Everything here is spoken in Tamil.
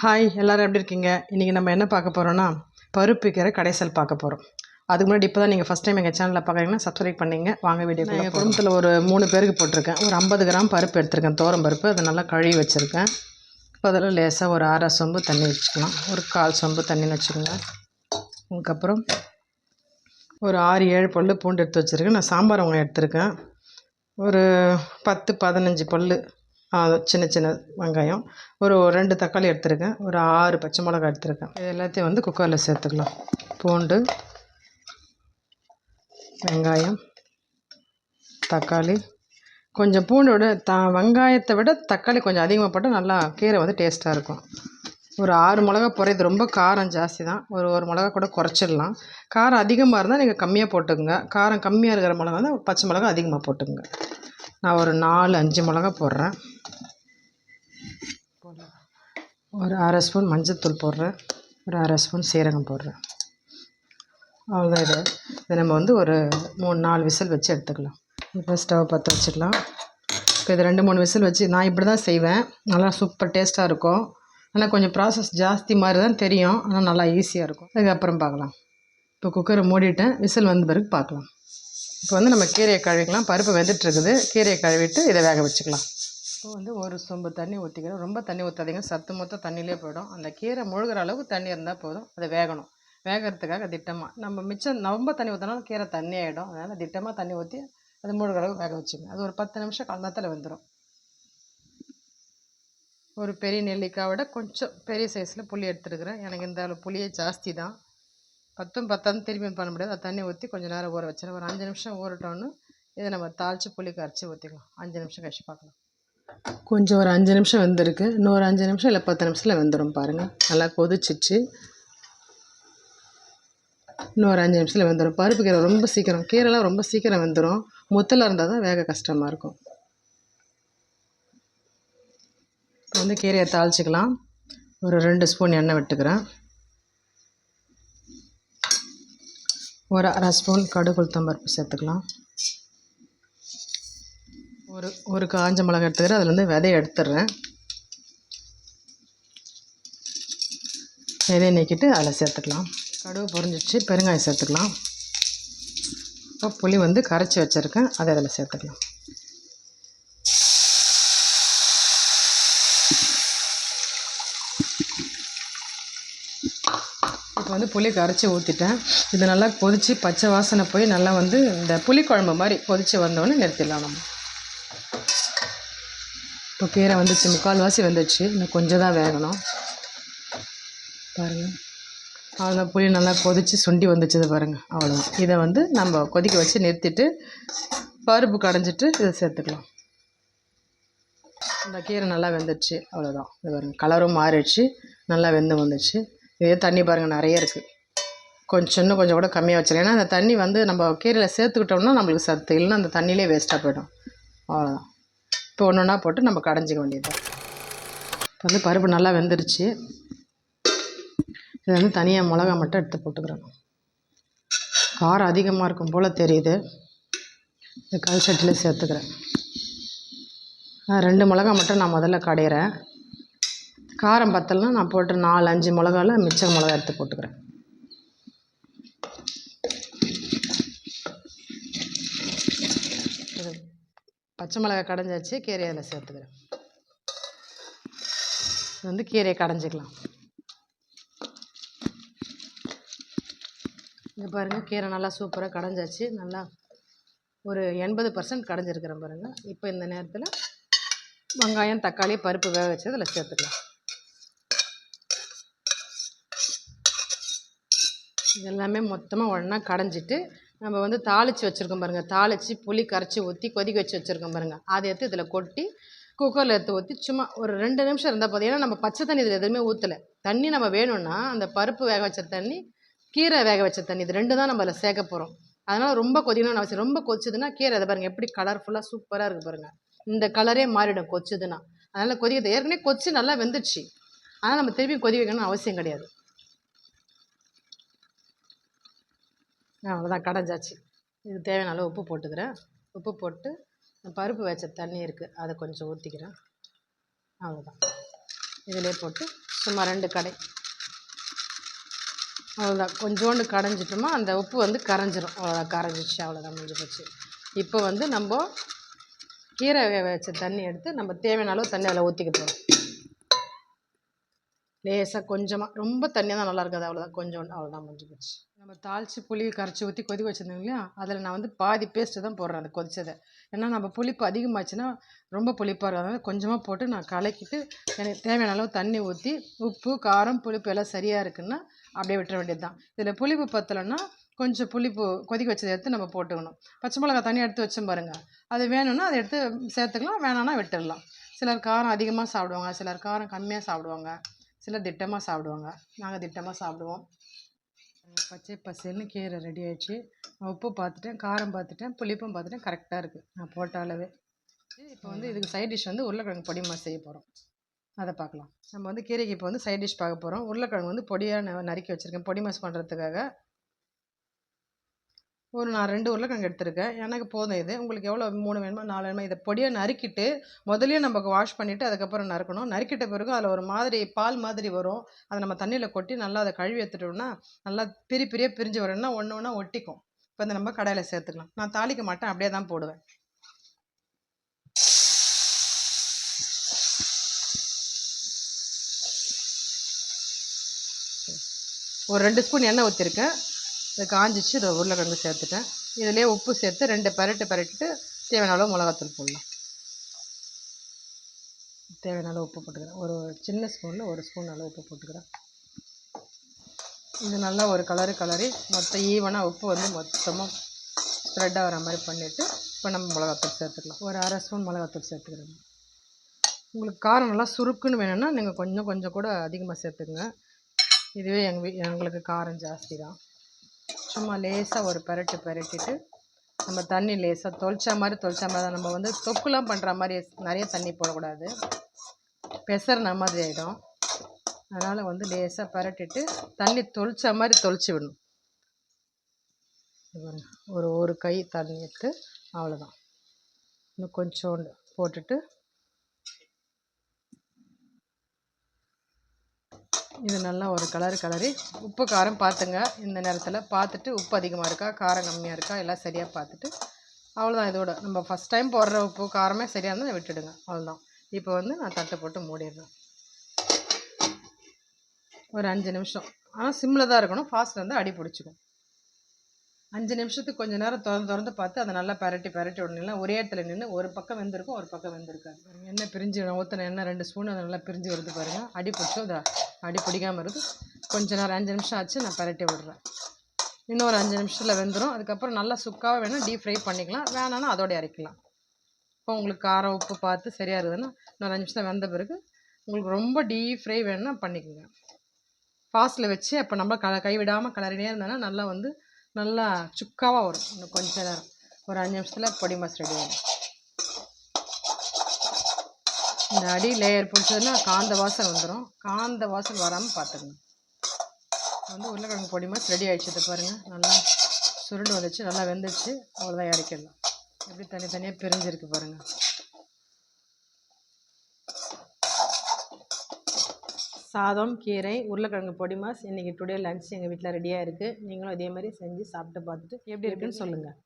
ஹாய் எல்லோரும் எப்படி இருக்கீங்க? இன்றைக்கி நம்ம என்ன பார்க்க போகிறோன்னா பருப்பு கீரை கடைசல் பார்க்க போகிறோம் அதுக்கு முன்னாடி இப்போ தான் நீங்கள் ஃபஸ்ட் டைம் எங்கள் சேனலில் பார்க்குறீங்கன்னா சப்ஸ்கிரைப் பண்ணிங்க. வாங்க வீடியோ எங்கள் குடும்பத்தில் ஒரு மூணு பேருக்கு போட்டிருக்கேன். ஒரு ஐம்பது கிராம் பருப்பு எடுத்திருக்கேன். தோரம் பருப்பு. அதை நல்லா கழுவி வச்சுருக்கேன். இப்போ அதில் லேசாக ஒரு அரை சொம்பு தண்ணி வச்சுக்கலாம். ஒரு கால் சொம்பு தண்ணின்னு வச்சுக்கோங்க. அதுக்கப்புறம் ஒரு ஆறு ஏழு பல் பூண்டு எடுத்து வச்சுருக்கேன். நான் சாம்பார் அவங்க எடுத்திருக்கேன். ஒரு பத்து பதினஞ்சு பல் சின்ன சின்ன வெங்காயம். ஒரு ரெண்டு தக்காளி எடுத்திருக்கேன். ஒரு ஆறு பச்சை மிளகாய் எடுத்திருக்கேன். இது எல்லாத்தையும் வந்து குக்கரில் சேர்த்துக்கலாம். பூண்டு வெங்காயம் தக்காளி. கொஞ்சம் பூண்டோட த வெங்காயத்தை விட தக்காளி கொஞ்சம் அதிகமாக போட்டால் நல்லா கீரை வந்து டேஸ்ட்டாக இருக்கும். ஒரு ஆறு மிளகா போடுறது ரொம்ப காரம் ஜாஸ்தி தான். ஒரு ஒரு மிளகா கூட குறைச்சிடலாம். காரம் அதிகமாக இருந்தால் நீங்கள் கம்மியாக போட்டுக்கோங்க. காரம் கம்மியாக இருக்கிற மிளகா வந்து பச்சை மிளகா அதிகமாக போட்டுக்கோங்க. நான் ஒரு நாலு அஞ்சு மிளகா போடுறேன். ஒரு அரை ஸ்பூன் மஞ்சத்தூள் போடுறேன். ஒரு அரை ஸ்பூன் சீரகம் போடுறேன். அவ்வளோதான் இது. இதை நம்ம வந்து ஒரு மூணு நாலு விசில் வச்சு எடுத்துக்கலாம். இப்போ ஸ்டவ் பற்ற வச்சுக்கலாம். இப்போ இது ரெண்டு மூணு விசில் வச்சு நான் இப்படி தான் செய்வேன். நல்லா சூப்பர் டேஸ்ட்டாக இருக்கும். ஆனால் கொஞ்சம் ப்ராசஸ் ஜாஸ்தி மாதிரி தான் தெரியும். ஆனால் நல்லா ஈஸியாக இருக்கும். அதுக்கப்புறம் பார்க்கலாம். இப்போ குக்கரை மூடிட்டேன். விசில் வந்த பிறகு பார்க்கலாம். இப்போ வந்து நம்ம கீரையை கழுவிக்கலாம். பருப்பு வெந்துட்டுருக்குது கீரையை கழுவிட்டு இதை வேக வச்சுக்கலாம். இப்போ வந்து ஒரு சொம்பு தண்ணி ஊற்றிக்கிறேன் ரொம்ப தண்ணி ஊற்றாதீங்க சத்து மொத்தம் தண்ணியிலே போயிடும். அந்த கீரை முழுகிற அளவுக்கு தண்ணி இருந்தால் போதும். அது வேகணும். வேகிறதுக்காக திட்டமாக நம்ம மிச்சம் ரொம்ப தண்ணி ஊற்றினாலும் கீரை தண்ணி ஆகிடும் அதனால் திட்டமாக தண்ணி ஊற்றி அது முழுகிற அளவுக்கு வேக வச்சுங்க அது ஒரு பத்து நிமிஷம் கால் வந்துடும் ஒரு பெரிய நெல்லிக்காய் விட கொஞ்சம் பெரிய சைஸில் புளி எடுத்துருக்குறேன். எனக்கு இந்த அளவு புளியே ஜாஸ்தி தான். பத்தும் பத்தாந்து திரும்பியும் பண்ண முடியாது. அது தண்ணி ஊற்றி கொஞ்சம் நேரம் ஊற வச்சிடறேன் ஒரு அஞ்சு நிமிஷம் ஊறட்டோன்னு இதை நம்ம தாளித்து புளி கரைச்சி ஊற்றிக்கலாம் அஞ்சு நிமிஷம் கழிச்சு பார்க்கலாம். கொஞ்சம் ஒரு அஞ்சு நிமிஷம் வெந்திருக்கு. இன்னொரு அஞ்சு நிமிஷம் இல்லை பத்து நிமிஷத்தில் வெந்துடும் பாருங்கள் நல்லா கொதிச்சிச்சு. இன்னும் ஒரு அஞ்சு நிமிஷத்தில் வெந்துடும் பருப்பு கீரை ரொம்ப சீக்கிரம் கீரைலாம் ரொம்ப சீக்கிரம் வெந்துடும் முத்தில் இருந்தால் தான் வேக கஷ்டமாக இருக்கும். இப்போ வந்து கீரையை தாளிச்சிக்கலாம். ஒரு ரெண்டு ஸ்பூன் எண்ணெய் விட்டுக்கிறேன். ஒரு அரை ஸ்பூன் கடுகு உளுத்தம்பருப்பு சேர்த்துக்கலாம். ஒரு ஒரு காஞ்ச மிளகா எடுத்துக்கிறேன். அதுலேருந்து விதையை எடுத்துடுறேன். விதையை நீக்கிட்டு அதில் சேர்த்துக்கலாம். கடுகு பொறிஞ்சிச்சு பெருங்காயம் சேர்த்துக்கலாம். இப்போ புளி வந்து கரைச்சி வச்சுருக்கேன். அதை அதில் சேர்த்துக்கலாம். இப்போ வந்து புளி கரைச்சி ஊற்றிட்டேன் இது நல்லா கொதித்து பச்சை வாசனை போய் நல்லா வந்து இந்த புளிக்குழம்பு மாதிரி கொதித்து வந்தோடனே நிறுத்திடலாம் நம்ம. இப்போ கீரை வந்துச்சு முக்கால்வாசி வந்துடுச்சு இன்னும் கொஞ்சம் தான் வேகணும். பாருங்கள் அவ்வளோதான் புளி நல்லா கொதித்து சுண்டி வந்துச்சு பாருங்கள் அவ்வளோதான் இதை வந்து நம்ம கொதிக்க வச்சு நிறுத்திட்டு பருப்பு கடைஞ்சிட்டு இதை சேர்த்துக்கலாம். இந்த கீரை நல்லா வெந்துடுச்சு அவ்வளோதான் இது பாருங்கள் கலரும் மாறிடுச்சு. நல்லா வெந்து வந்துடுச்சு இதே தண்ணி பாருங்கள் நிறைய இருக்குது கொஞ்சம் இன்னும் கொஞ்சம் கூட கம்மியாக வச்சிடலாம் ஏன்னா அந்த தண்ணி வந்து நம்ம கீரையில் சேர்த்துக்கிட்டோம்னா நம்மளுக்கு சத்து. இல்லைன்னா அந்த தண்ணியிலே வேஸ்ட்டாக போயிடும். அவ்வளோதான் இப்போ ஒன்று ஒன்றா போட்டு நம்ம கடைஞ்சிக்க வேண்டியது இப்போ வந்து பருப்பு நல்லா வெந்துருச்சு. இது வந்து தனியாக மிளகா மட்டும் எடுத்து போட்டுக்கிறோம் காரம் அதிகமாக இருக்கும் போல் தெரியுது. இந்த கல் சட்டியில் சேர்த்துக்கிறேன். ரெண்டு மிளகா மட்டும் நான் முதல்ல கடையிறேன். காரம் பத்தலைனா நான் போட்டு நாலு அஞ்சு மிளகாவில் மிச்சம் மிளகா எடுத்து போட்டுக்கிறேன் இது பச்சை மிளகா கடைஞ்சாச்சு கீரையை அதில் சேர்த்துக்கிறேன். இது வந்து கீரையை கடைஞ்சிக்கலாம். இங்கே பாருங்கள் கீரை நல்லா சூப்பராக கடைஞ்சாச்சு. நல்லா ஒரு எண்பது பர்சன்ட் கடைஞ்சிருக்கிறேன் பாருங்கள் இப்போ இந்த நேரத்தில் வெங்காயம் தக்காளி பருப்பு வேக வச்சு அதில் சேர்த்துக்கலாம். இதெல்லாமே மொத்தமாக ஒன்றா கடைஞ்சிட்டு நம்ம வந்து தாளித்து வச்சுருக்கோம் பாருங்கள் தாளித்து புளி கரைச்சி ஊற்றி கொதிக்க வச்சு வச்சுருக்கோம் பாருங்கள் அதை எடுத்து இதில் கொட்டி குக்கரில் எடுத்து ஊற்றி சும்மா ஒரு ரெண்டு நிமிஷம் இருந்தால் போதும். ஏன்னா நம்ம பச்சை தண்ணி இதில் எதுவுமே ஊற்றலை தண்ணி நம்ம வேணும்னா அந்த பருப்பு வேக வச்ச தண்ணி கீரை வேக வச்ச தண்ணி இது ரெண்டு தான் நம்ம அதில் சேர்க்க போகிறோம் அதனால் ரொம்ப கொதிக்கணும்னு அவசியம். ரொம்ப கொச்சுதுன்னா கீரை அதை பாருங்கள் எப்படி கலர்ஃபுல்லாக சூப்பராக இருக்குது பாருங்கள் இந்த கலரே மாறிடும் கொச்சுதுன்னா. அதனால் கொதிக்கிறது ஏற்கனவே கொச்சு நல்லா வெந்துடுச்சு. ஆனால் நம்ம திருப்பி கொதி வைக்கணும்னு அவசியம் கிடையாது. அவ்வளோதான் கடைஞ்சாச்சு. இது தேவையான அளவு உப்பு போட்டுக்கிறேன். உப்பு போட்டு பருப்பு வச்ச தண்ணி இருக்குது அதை கொஞ்சம் ஊற்றிக்கிறேன் அவ்வளோதான் இதிலே போட்டு சும்மா ரெண்டு கடை. அவ்வளோதான் கொஞ்சோண்டு கடைஞ்சிட்டோமா அந்த உப்பு வந்து கரைஞ்சிரும். அவ்வளோதான் கரைஞ்சிச்சு அவ்வளோதான் முடிஞ்சு போச்சு. இப்போ வந்து நம்ம கீரை வச்ச தண்ணி எடுத்து நம்ம தேவையான அளவு தண்ணி அதில் ஊற்றிக்க போகிறோம் லேசாக கொஞ்சமாக ரொம்ப தண்ணியாக தான் நல்லா இருக்காது அவ்வளோதான் கொஞ்சம் அவ்வளோதான் முடிஞ்சு போச்சு. நம்ம தாளித்து புளி கரைச்சி ஊற்றி கொதிக்க வச்சுருந்தோம் இல்லையா? அதில் நான் வந்து பாதி பேஸ்ட்டு தான் போடுறேன் அந்த கொதிச்சதை. ஏன்னா நம்ம புளிப்பு அதிகமாச்சுன்னா ரொம்ப புளிப்பாக இருக்கும். அதனால் கொஞ்சமாக போட்டு நான் கலக்கிட்டு எனக்கு தேவையான அளவு தண்ணி ஊற்றி உப்பு காரம் புளிப்பு எல்லாம் சரியாக இருக்குன்னா அப்படியே விட்டுற வேண்டியது தான் இதில் புளிப்பு பத்தலைன்னா கொஞ்சம் புளிப்பு கொதிக்க வச்சதை எடுத்து நம்ம போட்டுக்கணும். பச்சை மிளகா தண்ணி எடுத்து வச்சோம் பாருங்கள் அது வேணும்னா அதை எடுத்து சேர்த்துக்கலாம் வேணான்னா விட்டுடலாம். சிலர் காரம் அதிகமாக சாப்பிடுவாங்க சிலர் காரம் கம்மியாக சாப்பிடுவாங்க. சிலர் திட்டமாக சாப்பிடுவாங்க. நாங்கள் திட்டமாக சாப்பிடுவோம். பச்சை பசேல்னு கீரை ரெடி ஆயிடுச்சு. நான் உப்பு பார்த்துட்டேன் காரம் பார்த்துட்டேன் புளிப்பும் பார்த்துட்டேன் கரெக்டாக இருக்குது நான் போட்ட அளவே. இப்போ வந்து இதுக்கு சைட் டிஷ் வந்து உருளைக்கிழங்கு பொடி செய்ய போகிறோம் அதை பார்க்கலாம். நம்ம வந்து கீரைக்கு இப்போ வந்து சைட் டிஷ் பார்க்க போகிறோம் உருளைக்கிழங்கு வந்து பொடியாக நறுக்கி வச்சுருக்கேன். பொடி மாஸ் பண்ணுறதுக்காக ஒரு நான் ரெண்டு உருளைக்கிழங்கு எடுத்திருக்கேன். எனக்கு போதும் இது. உங்களுக்கு எவ்வளோ மூணு வேணுமோ நாலு வேணுமோ இதை பொடியாக நறுக்கிட்டு முதலே நம்ம வாஷ் பண்ணிவிட்டு அதுக்கப்புறம் நறுக்கணும். நறுக்கிட்ட பிறகு அதில் ஒரு மாதிரி பால் மாதிரி வரும். அதை நம்ம தண்ணியில் கொட்டி நல்லா அதை கழுவி எடுத்துட்டோம்னா நல்லா பிரி பிரியாக பிரிஞ்சு வரணும்னா ஒன்று ஒன்றா ஒட்டிக்கும். இப்போ இந்த நம்ம கடையில் சேர்த்துக்கலாம். நான் தாளிக்க மாட்டேன். அப்படியே தான் போடுவேன். ஒரு ரெண்டு ஸ்பூன் எண்ணெய் ஊற்றிருக்கேன் இது காஞ்சிச்சு இதை உருளைக்கிழங்கு சேர்த்துட்டேன். இதுலேயே உப்பு சேர்த்து ரெண்டு பரட்டு பரட்டிட்டு தேவையான அளவு மிளகாத்தூள் போடலாம். தேவையான அளவு உப்பு போட்டுக்கிறேன். ஒரு சின்ன ஸ்பூனில் ஒரு ஸ்பூன் அளவு உப்பு போட்டுக்கிறேன். இது நல்லா ஒரு கலரு கலரி மொத்தம் ஈவனாக உப்பு வந்து மொத்தமாக ஸ்ப்ரெட் ஆகிற மாதிரி பண்ணிவிட்டு இப்போ நம்ம மிளகாத்தூள் சேர்த்துக்கலாம். ஒரு அரை ஸ்பூன் மிளகாத்தூள் சேர்த்துக்கிறேன். உங்களுக்கு காரம் நல்லா சுருக்குன்னு வேணும்னா நீங்கள் கொஞ்சம் கொஞ்சம் கூட அதிகமாக சேர்த்துக்குங்க. இதுவே எங்கள் வீ எங்களுக்கு காரம் ஜாஸ்தி தான். சும்மா லேசாக ஒரு பெரட்டு பெரட்டிட்டு நம்ம தண்ணி லேசாக தொளிச்சா மாதிரி தொளிச்சா மாதிரி தான். நம்ம வந்து தொக்குலாம் பண்ணுற மாதிரி நிறைய தண்ணி போடக்கூடாது. பெசர்ன மாதிரி ஆகிடும் அதனால் வந்து லேசாக பரட்டிட்டு தண்ணி தொளிச்சா மாதிரி தொளிச்சு விடணும். ஒரு ஒரு கை தண்ணி எடுத்து அவ்வளோதான் இன்னும் கொஞ்சோண்டு போட்டுட்டு இது நல்லா ஒரு கலர் கலரி உப்பு காரம் பார்த்துங்க இந்த நேரத்தில் பார்த்துட்டு உப்பு அதிகமாக இருக்கா காரம் கம்மியாக இருக்கா எல்லாம் சரியாக பார்த்துட்டு அவ்வளோதான் இதோட நம்ம ஃபஸ்ட் டைம் போடுற உப்பு காரமே சரியாக இருந்தால் விட்டுடுங்க. அவ்வளோதான் இப்போ வந்து நான் தட்டை போட்டு மூடிடுறேன். ஒரு அஞ்சு நிமிஷம். ஆனால் சிம்மில் தான் இருக்கணும். ஃபாஸ்ட்டில் வந்து அடி பிடிச்சிக்கும். அஞ்சு நிமிஷத்துக்கு கொஞ்ச நேரம் திறந்து திறந்து பார்த்து அதை நல்லா பரட்டி பரட்டி விடணும்னா ஒரே இடத்துல நின்று ஒரு பக்கம் வெந்திருக்கும் ஒரு பக்கம் வெந்திருக்காது. பாருங்கள் எண்ணெய் பிரிஞ்சு ஊற்றின எண்ணெய் ரெண்டு ஸ்பூன் அதை நல்லா பிரிஞ்சு வருது பாருங்கள் அடி பிடிச்சோ அதை அடி பிடிக்காமல் இருக்கு கொஞ்ச நேரம் அஞ்சு நிமிஷம் ஆச்சு நான் பரட்டி விடுறேன். இன்னும் ஒரு அஞ்சு நிமிஷத்தில் வெந்துடும் அதுக்கப்புறம் நல்லா சுக்காக வேணும் டீப் ஃப்ரை பண்ணிக்கலாம். வேணான்னா அதோடய இறக்கலாம் இப்போ உங்களுக்கு காரம் உப்பு பார்த்து சரியாக இருக்குதுன்னா இன்னொரு அஞ்சு நிமிஷம் வெந்த பிறகு உங்களுக்கு ரொம்ப டீப் ஃப்ரை வேணும்னா பண்ணிக்கோங்க. ஃபாஸ்ட்டில் வச்சு அப்போ நம்ம க கைவிடாமல் கலரினே இருந்தோன்னா நல்லா வந்து நல்லா சுக்காவாக வரும். இன்னும் கொஞ்ச நேரம். ஒரு அஞ்சு நிமிஷத்தில் பொடி மாஸ் ரெடி ஆகும் இந்த அடி லேயர் பிடிச்சதுன்னா காந்த வாசல் வந்துடும் காந்த வாசல் வராமல் பார்த்துக்கணும் வந்து உருளைக்கிழங்கு பொடி மாஸ் ரெடி ஆகிடுச்சு இதை பாருங்கள் நல்லா சுருண்டு வந்துச்சு. நல்லா வெந்துச்சு. அவ்வளோதான் இறக்கிடலாம். எப்படி தனித்தனியாக பிரிஞ்சிருக்கு பாருங்கள் சாதம் கீரை உருளைக்கிழங்கு பொடி மாஸ் இன்றைக்கி டுடே லன்ச் எங்கள் வீட்டில் ரெடியாக இருக்குது நீங்களும் இதே மாதிரி செஞ்சு சாப்பிட்டு பார்த்துட்டு எப்படி இருக்குன்னு சொல்லுங்கள்